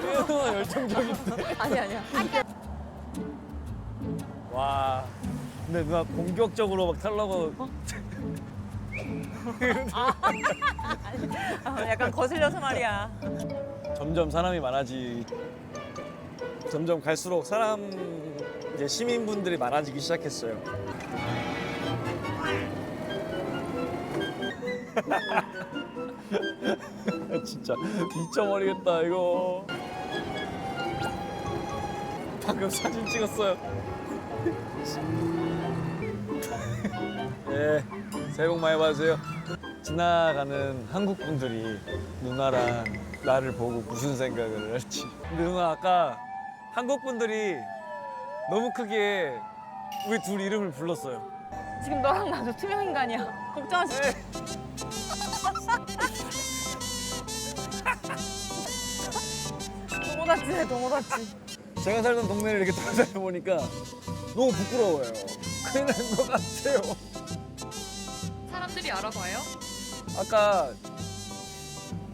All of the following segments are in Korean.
누나 열정적인데. 아니 아니야. 와. 근데 누나 공격적으로 막 탈라고 아, 약간 거슬려서 말이야. 점점 사람이 많아지. 점점 갈수록 사람 이제 시민분들이 많아지기 시작했어요. 진짜 미쳐버리겠다 이거. 방금 사진 찍었어요. 예, 새해 복 많이 받으세요. 지나가는 한국 분들이 누나랑 나를 보고 무슨 생각을 할지. 근데 누나 아까 한국 분들이 너무 크게 우리 둘 이름을 불렀어요. 지금 너랑 나도 투명 인간이야. 걱정하지. 마. 도모다치네 도모다치. 제가 살던 동네를 이렇게 돌아다녀 보니까 너무 부끄러워요. 큰일 난 것 같아요. 사람들이 알아봐요? 아까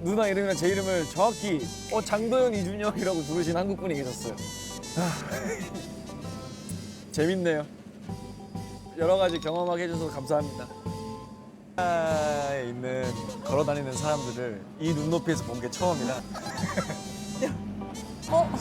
누나 이름이랑 제 이름을 정확히 어 장도연 이준영이라고 부르신 한국 분이 계셨어요. 아, 재밌네요. 여러 가지 경험하게 해줘서 감사합니다. 에 있는 걸어다니는 사람들을 이 눈높이에서 본 게 처음이라 어?